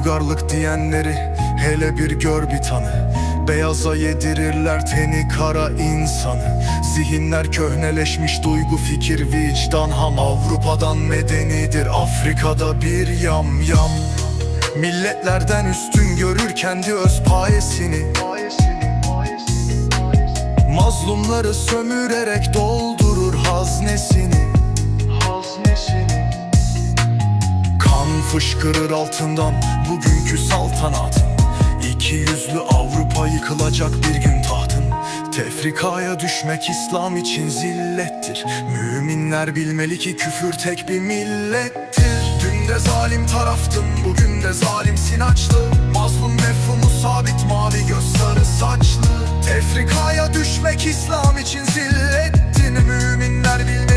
Uygarlık diyenleri hele bir gör bir tanı. Beyaza yedirirler teni kara insanı. Zihinler köhneleşmiş duygu fikir vicdan ham. Avrupa'dan medenidir Afrika'da bir yam yam. Milletlerden üstün görür kendi öz payesini. Mazlumları sömürerek doldurur haznesini fışkırır altından bugünkü saltanat. İki yüzlü Avrupa yıkılacak bir gün tahtın. Tefrikaya düşmek İslam için zillettir. Müminler bilmeli ki küfür tek bir millettir. Dün de zalim taraftın bugün de zalimsin açlı. Mazlum mefhumu sabit mavi göz sarı saçlı. Tefrikaya düşmek İslam için zillettin Müminler bilmeli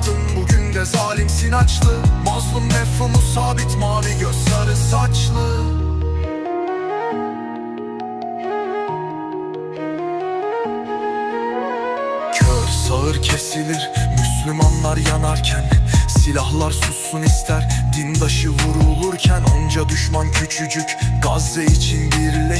taraftın bugün de zalimsin açlı. Mazlum mefhumu sabit. Mavi göz sarı saçlı. Kör sağır kesilir. Müslümanlar yanarken Silahlar sussun ister. Dindaşı vurulurken Onca düşman küçücük. Gazze için Barış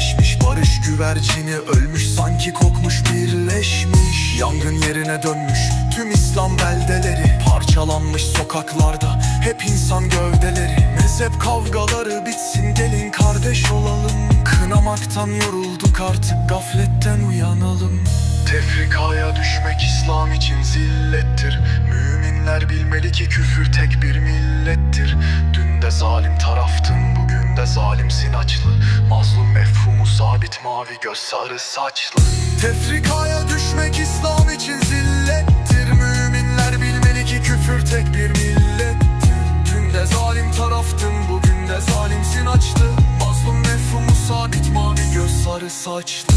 güvercini ölmüş Sanki kokmuş birleşmiş. Yangın yerine dönmüş Tüm İslam beldeleri. Parçalanmış sokaklarda Hep insan gövdeleri. Mezhep kavgaları bitsin Gelin kardeş olalım. Kınamaktan yorulduk artık Gafletten uyanalım. Tefrikaya düşmek İslam için zillettir. Müminler bilmeli ki küfür tek bir millettir. Dün de zalim taraftın bugün de zalimsin açlı Mazlum mefhumu sabit mavi göz sarı saçlı. Tefrikaya düşmek İslam için zillettir. Müminler bilmeli ki küfür tek bir millettir. Dün de zalim taraftın bugün de zalimsin açlı Mazlum mefhumu sabit mavi göz sarı saçlı